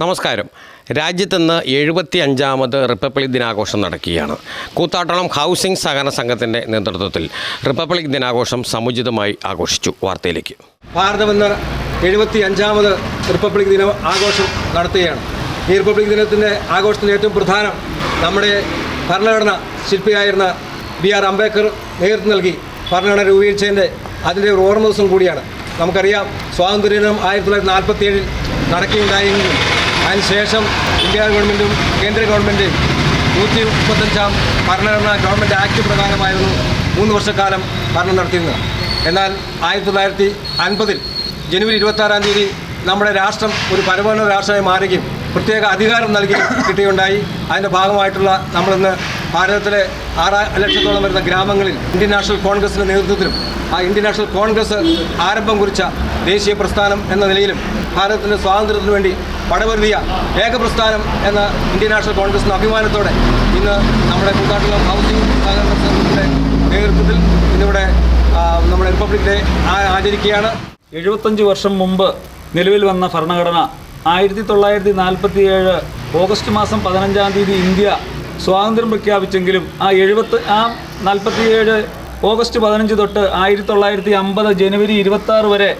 നമസ്കാരം. രാജ്യത്തിന്ന് എഴുപത്തി അഞ്ചാമത് റിപ്പബ്ലിക് ദിനാഘോഷം നടക്കുകയാണ്. കൂത്താട്ടളം ഹൗസിംഗ് സഹകരണ സംഘത്തിന്റെ നേതൃത്വത്തിൽ റിപ്പബ്ലിക് ദിനാഘോഷം സമുചിതമായി ആഘോഷിച്ചു. വാർത്തയിലേക്ക്. ഭാരതമെന്ന് എഴുപത്തി അഞ്ചാമത് റിപ്പബ്ലിക് ദിന ആഘോഷം നടത്തുകയാണ്. ഈ റിപ്പബ്ലിക് ദിനത്തിന്റെ ആഘോഷത്തിന് ഏറ്റവും പ്രധാനം നമ്മുടെ ഭരണഘടന ശില്പിയായിരുന്ന ബി ആർ അംബേദ്കർ നേതൃത്വം നൽകി. ഭരണഘടന രൂപീകരിച്ചതിന്റെ അതിന്റെ ഒരു ഓർമ്മ ദിവസം കൂടിയാണ്. നമുക്കറിയാം സ്വാതന്ത്ര്യദിനം ആയിരത്തി തൊള്ളായിരത്തി നാൽപ്പത്തി ഏഴിൽ നടക്കുകയുണ്ടായെങ്കിലും അതിനുശേഷം ഇന്ത്യ ഗവൺമെന്റും കേന്ദ്ര ഗവൺമെന്റും നൂറ്റി മുപ്പത്തഞ്ചാം ഭരണഘടന ഗവൺമെന്റ് ആക്ട് പ്രകാരമായിരുന്നു മൂന്ന് വർഷക്കാലം ഭരണം നടത്തിയിരുന്നത്. എന്നാൽ ആയിരത്തി തൊള്ളായിരത്തി അൻപതിൽ ജനുവരി ഇരുപത്താറാം തീയതി നമ്മുടെ രാഷ്ട്രം ഒരു പരമോന്നത രാഷ്ട്രമായി മാറുകയും പ്രത്യേക അധികാരം നൽകി കിട്ടുകയുണ്ടായി. അതിന്റെ ഭാഗമായിട്ടുള്ള നമ്മളിന്ന് ഭാരതത്തിലെ ആറ് ലക്ഷത്തോളം വരുന്ന ഗ്രാമങ്ങളിൽ ഇന്ത്യൻ നാഷണൽ കോൺഗ്രസിന്റെ നേതൃത്വത്തിലും ആ ഇന്ത്യൻ നാഷണൽ കോൺഗ്രസ് ആരംഭം കുറിച്ച ദേശീയ പ്രസ്ഥാനം എന്ന നിലയിലും ഭാരതത്തിന്റെ സ്വാതന്ത്ര്യത്തിനു വേണ്ടി പടപൊരുതിയ ഏക പ്രസ്ഥാനം എന്ന ഇന്ത്യൻ നാഷണൽ കോൺഗ്രസിന്റെ അഭിമാനത്തോടെ ഇന്ന് നമ്മുടെ കൂത്താട്ടുളം ഹൗസിംഗ് സഹകരണ സംഘത്തിന്റെ നേതൃത്വത്തിൽ ഇന്നിവിടെ നമ്മുടെ റിപ്പബ്ലിക് ഡേ ആചരിക്കുകയാണ്. എഴുപത്തഞ്ച് വർഷം മുമ്പ് നിലവിൽ വന്ന ഭരണഘടന ആയിരത്തി തൊള്ളായിരത്തി നാൽപ്പത്തി ഏഴ് ഓഗസ്റ്റ് മാസം പതിനഞ്ചാം തീയതി ഇന്ത്യ സ്വാതന്ത്ര്യം പ്രഖ്യാപിച്ചെങ്കിലും ആ എഴുപത്ത് ആ നാൽപ്പത്തിയേഴ് ഓഗസ്റ്റ് പതിനഞ്ച് തൊട്ട് ആയിരത്തി തൊള്ളായിരത്തി അമ്പത് ജനുവരി ഇരുപത്തി വരെ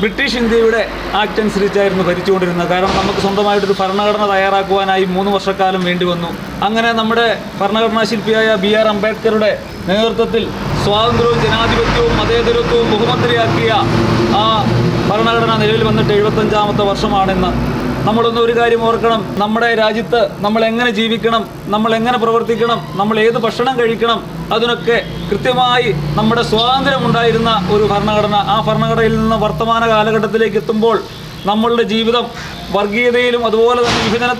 ബ്രിട്ടീഷ് ഇന്ത്യയുടെ ആക്ട് അനുസരിച്ചായിരുന്നു ഭരിച്ചുകൊണ്ടിരുന്നത്. കാരണം നമുക്ക് സ്വന്തമായിട്ടൊരു ഭരണഘടന തയ്യാറാക്കുവാനായി മൂന്ന് വർഷക്കാലം വേണ്ടി വന്നു. അങ്ങനെ നമ്മുടെ ഭരണഘടനാ ശില്പിയായ ബി ആർ അംബേദ്കറുടെ നേതൃത്വത്തിൽ സ്വാതന്ത്ര്യവും ജനാധിപത്യവും മതേതരത്വവും ബഹുമന്ത്രിയാക്കിയ ആ ഭരണഘടന നിലവിൽ വന്നിട്ട് എഴുപത്തഞ്ചാമത്തെ വർഷമാണെന്ന് നമ്മളൊന്ന് ഒരു കാര്യം ഓർക്കണം. നമ്മുടെ രാജ്യത്ത് നമ്മൾ എങ്ങനെ ജീവിക്കണം നമ്മൾ എങ്ങനെ പ്രവർത്തിക്കണം നമ്മൾ ഏത് ഭക്ഷണം കഴിക്കണം അതിനൊക്കെ കൃത്യമായി നമ്മുടെ സ്വാതന്ത്ര്യം ഉണ്ടായിരുന്ന ഒരു ഭരണഘടന. ആ ഭരണഘടനയിൽ നിന്ന് വർത്തമാന കാലഘട്ടത്തിലേക്ക് എത്തുമ്പോൾ നമ്മളുടെ ജീവിതം വർഗീയതയിലും അതുപോലെ തന്നെ വിഭജന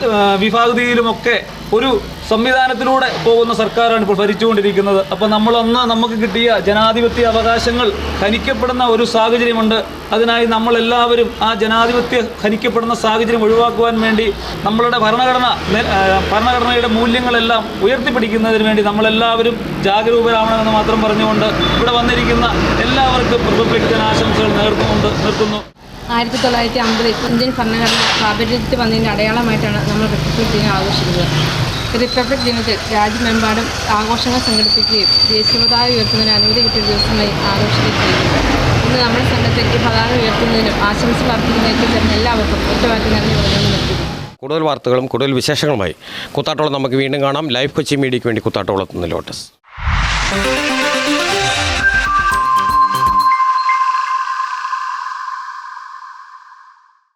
വിഭാഗതിയിലുമൊക്കെ ഒരു സംവിധാനത്തിലൂടെ പോകുന്ന സർക്കാരാണ് ഇപ്പോൾ ഭരിച്ചുകൊണ്ടിരിക്കുന്നത്. അപ്പോൾ നമ്മളൊന്ന് നമുക്ക് കിട്ടിയ ജനാധിപത്യ അവകാശങ്ങൾ ഹനിക്കപ്പെടുന്ന ഒരു സാഹചര്യമുണ്ട്. അതിനായി നമ്മളെല്ലാവരും ആ ജനാധിപത്യ ഹനിക്കപ്പെടുന്ന സാഹചര്യം ഒഴിവാക്കുവാൻ വേണ്ടി നമ്മളുടെ ഭരണഘടന ഭരണഘടനയുടെ മൂല്യങ്ങളെല്ലാം ഉയർത്തിപ്പിടിക്കുന്നതിന് വേണ്ടി നമ്മളെല്ലാവരും ജാഗരൂകരാവണമെന്ന് മാത്രം പറഞ്ഞുകൊണ്ട് ഇവിടെ വന്നിരിക്കുന്ന എല്ലാവർക്കും റിപ്പബ്ലിക് ദിനാശംസകൾ നേർന്നുകൊണ്ട് നിർത്തുന്നു. ആയിരത്തി തൊള്ളായിരത്തി അമ്പതിൽ ഇന്ത്യൻ ഭരണഘടന പ്രാബല്യത്തിൽ വന്നതിന്റെ അടയാളമായിട്ടാണ് നമ്മൾ റിപ്പബ്ലിക് ദിനം ആഘോഷിക്കുന്നത്. റിപ്പബ്ലിക് ദിനത്തിൽ രാജ്യമെമ്പാടും ആഘോഷങ്ങൾ സംഘടിപ്പിക്കുകയും ദേശീയപതാക ഉയർത്തുന്നതിന് അനുമതി കിട്ടിയ ദിവസമായി ആഘോഷിക്കുകയും ചെയ്യുന്നു. ഇന്ന് നമ്മുടെ സംഘത്തെ ഈ പതാക ഉയർത്തുന്നതിനും ആശംസകൾ അർപ്പിക്കുന്നതിനും ചേർന്ന എല്ലാവർക്കും ഒറ്റവാക്കി നന്ദി പറഞ്ഞു കൂടുതൽ വാർത്തകളും കൂടുതൽ വിശേഷങ്ങളുമായി കുത്താട്ടോളം നമുക്ക് വീണ്ടും കാണാം. ലൈഫ് കൊച്ചി മീഡിയയ്ക്ക് വേണ്ടി കൂത്താട്ടോളത്തുനിന്ന് ലോട്ടസ്.